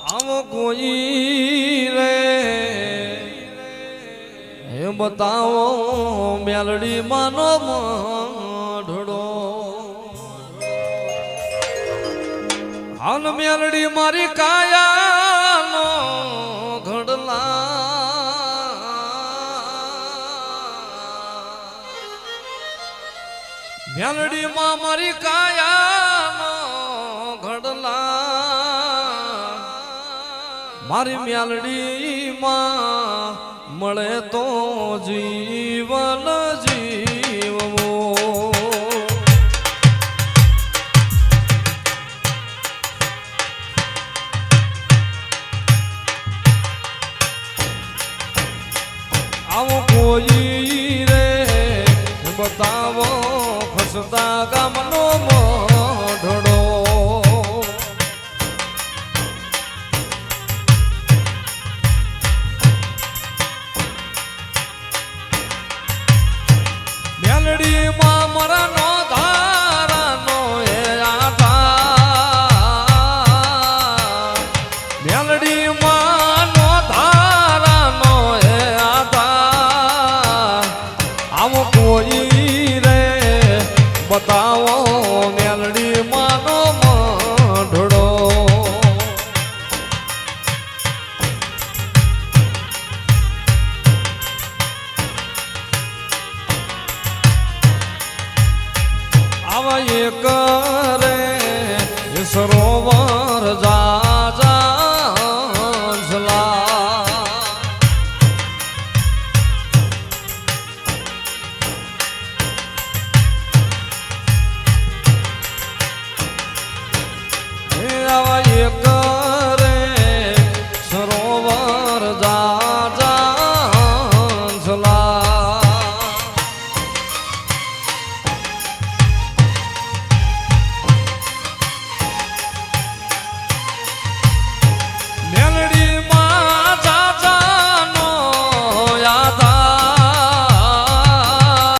આવો કોઈ રે. હે બતાવો મેલડી માનો ઢોડો હાલ મેલડી મારી કાયાનો ઘડલા. મેલડી માં મારી કાયાનો મારી મેલડી માં મળે તો જીવન જીવવો. આવો કોઈ મેલડી માં આવા એક રે સરો